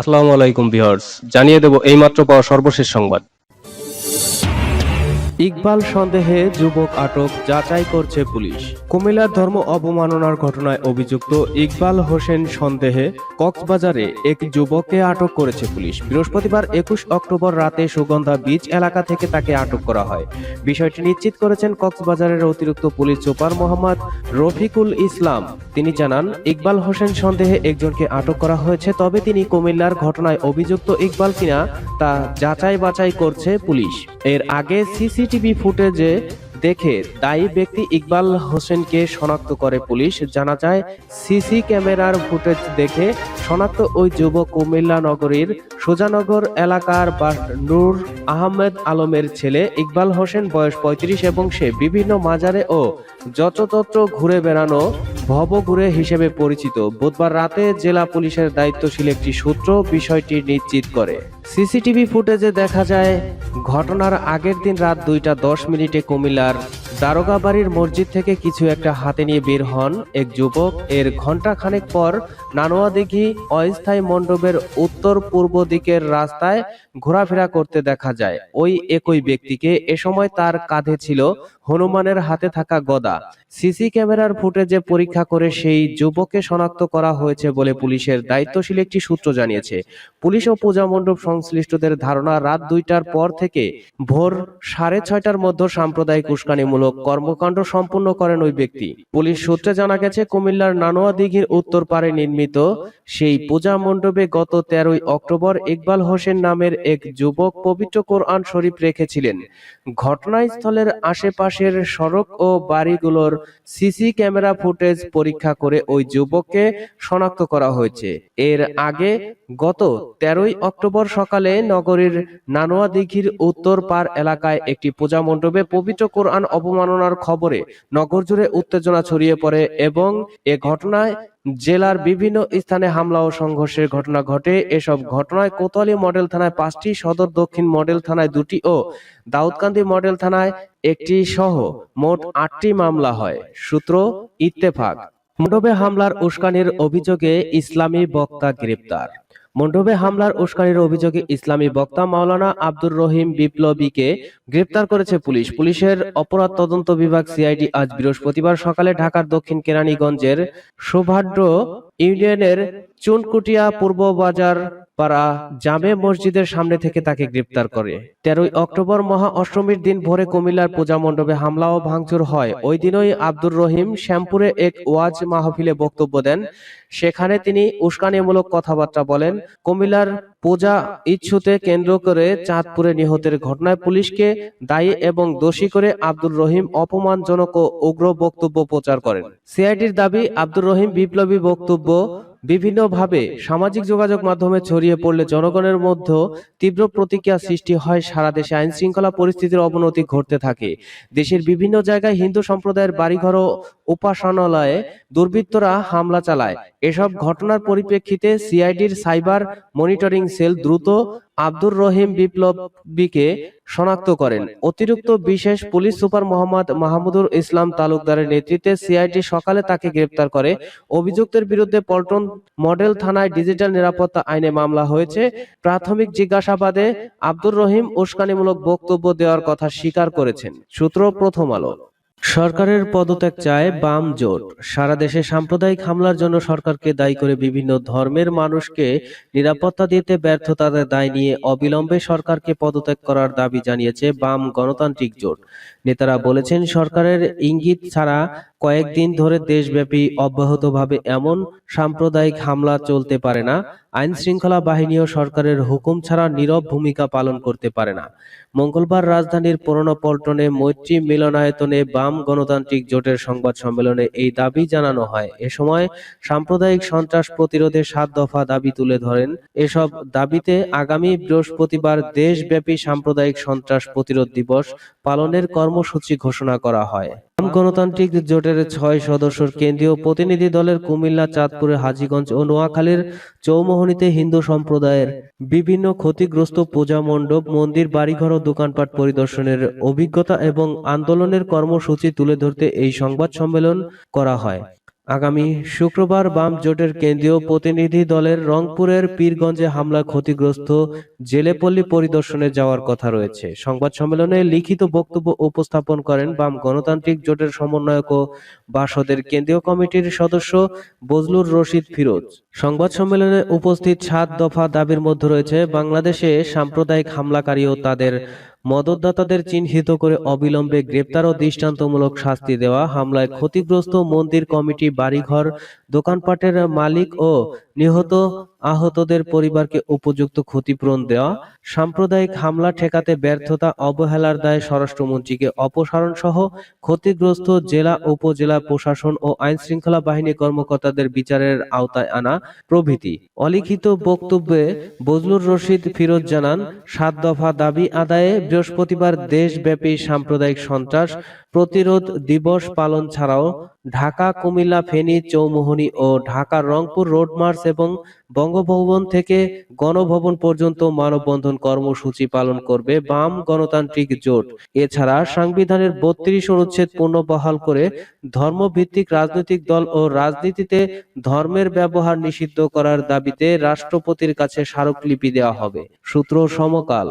আসসালামু আলাইকুম ভিউয়ার্স। জানিয়ে দেব এইমাত্র পাওয়া সর্বশেষ সংবাদ। ইকবাল সন্দেহে যুবক আটক, যাচাই করছে পুলিশ। কুমিল্লার ধর্ম অবমাননার ঘটনায় অভিযুক্ত ইকবাল হোসেন সন্দেহে কক্সবাজারে এক যুবককে আটক করেছে পুলিশ। বৃহস্পতিবার একুশ অক্টোবর রাতে সুগন্ধা বিচ এলাকা থেকে তাকে আটক করা হয়। বিষয়টি নিশ্চিত করেছেন কক্সবাজারের অতিরিক্ত পুলিশ সুপার মোহাম্মদ রফিকুল ইসলাম। তিনি জানান, ইকবাল হোসেন সন্দেহে একজনকে আটক করা হয়েছে, তবে তিনি কুমিল্লার ঘটনায় অভিযুক্ত ইকবাল কিনা তা যাচাই বাছাই করছে পুলিশ। এর আগে সিসিটিভি ফুটেজে দেখে দায়ী ব্যক্তি ইকবাল হোসেনকে শনাক্ত করে পুলিশ। জানা যায়, সিসি ক্যামেরার ফুটেজ দেখে শনাক্ত ওই যুবক কুমিল্লা নগরীর সুজানগর এলাকার বা নূর আহমেদ আলমের ছেলে ইকবাল হোসেন বয়স পঁয়ত্রিশ এবং সে বিভিন্ন মাজারে ও যত্রতত্র ঘুরে বেড়ানো ভবঘুরে হিসেবে পরিচিত। বুধবার রাতে জেলা পুলিশের দায়িত্বশীল একটি সূত্র বিষয়টি নিশ্চিত করে। সিসিটিভি ফুটেজে দেখা যায়, ঘটনার আগের দিন রাত দুইটা দশ মিনিটে কুমিল্লার দারোগাবাড়ির মসজিদ থেকে কিছু একটা হাতে নিয়ে বের হন এক যুবক। এর ঘণ্টা খানেক পর নানোয়া দেখি অস্থায়ী মণ্ডপের উত্তর পূর্ব দিকের রাস্তায় ঘোরাফেরা করতে দেখা যায়। ওই একই ব্যক্তিকে এ সময় তার কাঁধে ছিল হনুমানের হাতে থাকা গদা। সিসি ক্যামেরার ফুটেজে পরীক্ষা করে সেই যুবককে শনাক্ত করা হয়েছে বলে পুলিশের দায়িত্বশীল একটি সূত্র জানিয়েছে। পুলিশ ও পূজা মণ্ডপ সংশ্লিষ্টদের ধারণা, রাত দুইটার পর থেকে ভোর সাড়ে ছয়টার মধ্যে সাম্প্রদায়িক উস্কানিমূলক কর্মকাণ্ড সম্পন্ন করেন ওই ব্যক্তি। পুলিশ সূত্রে জানা গেছে, কুমিল্লার নানোয়া দিঘির উত্তর পারে নির্মিত সেই পূজা মণ্ডপে গত তেরোই অক্টোবর ইকবাল হোসেন নামের এক যুবক পবিত্র কোরআন শরীফ রেখেছিলেন। ঘটনাস্থলের আশেপাশের সড়ক ও বাড়িগুলোর সিসি ক্যামেরা ফুটেজ পরীক্ষা করে ওই যুবককে শনাক্ত করা হয়েছে। এর আগে গত তেরোই অক্টোবর সকালে নগরীর নানোয়া দিঘির উত্তর পার এলাকায় একটি পূজা মণ্ডপে পবিত্র কোরআন অবমাননার খবরে নগর জুড়ে উত্তেজনা ছড়িয়ে পড়ে এবং এ ঘটনায় জেলার বিভিন্ন স্থানে হামলা ও সংঘর্ষের ঘটনা ঘটে। এসব ঘটনায় কোতোয়ালি মডেল থানায় পাঁচটি, সদর দক্ষিণ মডেল থানায় দুটি ও দাউদকান্দি মডেল থানায় একটি সহ মোট আটটি মামলা হয়। সূত্র, ইত্তেফাক। মণ্ডপে হামলার উস্কানির অভিযোগে ইসলামী বক্তা গ্রেপ্তার। মণ্ডপে হামলার উস্কানির অভিযোগে ইসলামী বক্তা মাওলানা আব্দুর রহিম বিপ্লবীকে গ্রেপ্তার করেছে পুলিশ। পুলিশের অপরাধ তদন্ত বিভাগ সিআইডি আজ বৃহস্পতিবার সকালে ঢাকার দক্ষিণ কেরানীগঞ্জের সৌভাড্য ইউনিয়নের চুনকুটিয়া পূর্ব বাজার পাড়া জামে মসজিদের সামনে থেকে তাকে গ্রেপ্তার করে। তেরোই অক্টোবর মহা অষ্টমীর দিন ভোরে কুমিল্লার পূজা মণ্ডপে হামলা ও ভাঙচুর হয়। ওই দিনই আব্দুর রহিম শ্যামপুরে এক ওয়াজ মাহফিলে বক্তব্য দেন। সেখানে তিনি উস্কানিমূলক কথাবার্তা বলেন, কুমিল্লার পূজা ইচ্ছুতে কেন্দ্র করে চাঁদপুরে নিহতের ঘটনায় পুলিশকে দায়ী এবং দোষী করে আব্দুর রহিম অপমানজনক ও উগ্র বক্তব্য প্রচার করেন। সিআইডির দাবি, আব্দুর রহিম বিপ্লবী বক্তব্য বিভিন্নভাবে সামাজিক যোগাযোগ মাধ্যমে ছড়িয়ে পড়লে জনগণের মধ্যে তীব্র প্রতিক্রিয়া সৃষ্টি হয় সারা দেশে আইন শৃঙ্খলা পরিস্থিতির অবনতি ঘটতে থাকে। দেশের বিভিন্ন জায়গায় হিন্দু সম্প্রদায়ের বাড়িঘর ও উপাসনালয়ে দুর্বৃত্তরা হামলা চালায়। এসব ঘটনার পরিপ্রেক্ষিতে সিআইডির সাইবার মনিটরিং সেল দ্রুত আব্দুর রহিম বিপ্লবীকে শনাক্ত করেন। অতিরিক্ত বিশেষ পুলিশ সুপার মোহাম্মদ মাহমুদুর ইসলাম তালুকদারের নেতৃত্বে সিআইডি সকালে তাকে গ্রেপ্তার করে। অভিযুক্তের বিরুদ্ধে পল্টন মডেল থানায় ডিজিটাল নিরাপত্তা আইনে মামলা হয়েছে। প্রাথমিক জিজ্ঞাসাবাদে আব্দুর রহিম উস্কানিমূলক বক্তব্য দেওয়ার কথা স্বীকার করেছেন। সূত্র প্রথম আলো। সরকারের পদত্যাগ চায় বাম জোট। সারা দেশে সাম্প্রদায়িক হামলার জন্য সরকারকে দায়ী করে বিভিন্ন ধর্মের মানুষকে নিরাপত্তা দিতে ব্যর্থতার দায় নিয়ে অবিলম্বে সরকারকে পদত্যাগ করার দাবি জানিয়েছে বাম গণতান্ত্রিক জোট। নেতারা বলেছেন সরকারের ইঙ্গিত ছাড়া কয়েকদিন ধরে দেশব্যাপী অব্যাহতভাবে এমন সাম্প্রদায়িক হামলা চলতে পারে না আইন শৃঙ্খলা বাহিনীও সরকারের হুকুম ছাড়া নীরব ভূমিকা পালন করতে পারে না। মঙ্গলবার রাজধানীর পুরনো পল্টনে মৈত্রী মিলনায়তনে বাম গণতান্ত্রিক জোটের সংবাদ সম্মেলনে এই দাবি জানানো হয়। এ সময় সাম্প্রদায়িক সন্ত্রাস প্রতিরোধে সাত দফা দাবি তুলে ধরেন। এসব দাবিতে আগামী বৃহস্পতিবার দেশব্যাপী সাম্প্রদায়িক সন্ত্রাস প্রতিরোধ দিবস পালনের কর্মসূচি ঘোষণা করা হয়। গণতান্ত্রিক জোটের ছয় সদস্যের কেন্দ্রীয় প্রতিনিধি দলের কুমিল্লা, চাঁদপুরে, হাজীগঞ্জ ও নোয়াখালীর চৌমোহনীতে হিন্দু সম্প্রদায়ের বিভিন্ন ক্ষতিগ্রস্ত পূজা মণ্ডপ, মন্দির, বাড়িঘর ও দোকানপাট পরিদর্শনের অভিজ্ঞতা এবং আন্দোলনের কর্মসূচি তুলে ধরতে এই সংবাদ সম্মেলন করা হয়। আগামী শুক্রবার বাম জোটের কেন্দ্রীয় প্রতিনিধি দলের রংপুরের পীরগঞ্জে হামলা ক্ষতিগ্রস্ত জেলেপল্লী পরিদর্শনে যাওয়ার কথা রয়েছে। সংবাদ সম্মেলনে লিখিত বক্তব্য উপস্থাপন করেন বাম গণতান্ত্রিক জোটের সমন্বয়ক ও বাসদের কেন্দ্রীয় কমিটির সদস্য বজলুর রশিদ ফিরোজ। সংবাদ সম্মেলনে উপস্থিত সাত দফা দাবির মধ্যে রয়েছে বাংলাদেশে সাম্প্রদায়িক হামলাকারী ও তাদের মদতদাতাদের চিহ্নিত করে অবিলম্বে গ্রেপ্তার ও দৃষ্টান্তমূলক শাস্তি দেওয়া, হামলায় ক্ষতিগ্রস্ত মন্দির কমিটি, বাড়িঘর, দোকানপাটের মালিক ও নিহত আহতদের পরিবারকে উপযুক্ত ক্ষতিপূরণ দেওয়া, সাম্প্রদায়িক হামলা ঠেকাতে ব্যর্থতা অবহেলার দায়ে স্বরাষ্ট্রমন্ত্রীকে অপসারণ সহ ক্ষতিগ্রস্ত জেলা, উপজেলা প্রশাসন ও আইন শৃঙ্খলা বাহিনী কর্মকর্তাদের বিচারের আওতায় আনা প্রভৃতি। অলিখিত বক্তব্যে বজলুর রশিদ ফিরোজ জানান, সাত দফা দাবি আদায়ে বৃহস্পতিবার দেশব্যাপী সাম্প্রদায়িক সন্ত্রাস প্রতিরোধ দিবস পালন ছাড়াও ঢাকা, কুমিল্লা, ফেনী, চৌমুহনী ও ঢাকা, রংপুর, রোড মার্চ এবং বঙ্গভবন থেকে গণভবন পর্যন্ত মানববন্ধন কর্মসূচি পালন করবে বাম গণতান্ত্রিক জোট। এছাড়া সাংবিধানের বত্রিশ অনুচ্ছেদ পুনর্বহাল করে ধর্মভিত্তিক রাজনৈতিক দল ও রাজনীতিতে ধর্মের ব্যবহার নিষিদ্ধ করার দাবিতে রাষ্ট্রপতির কাছে স্মারকলিপি দেওয়া হবে। সূত্র সমকাল।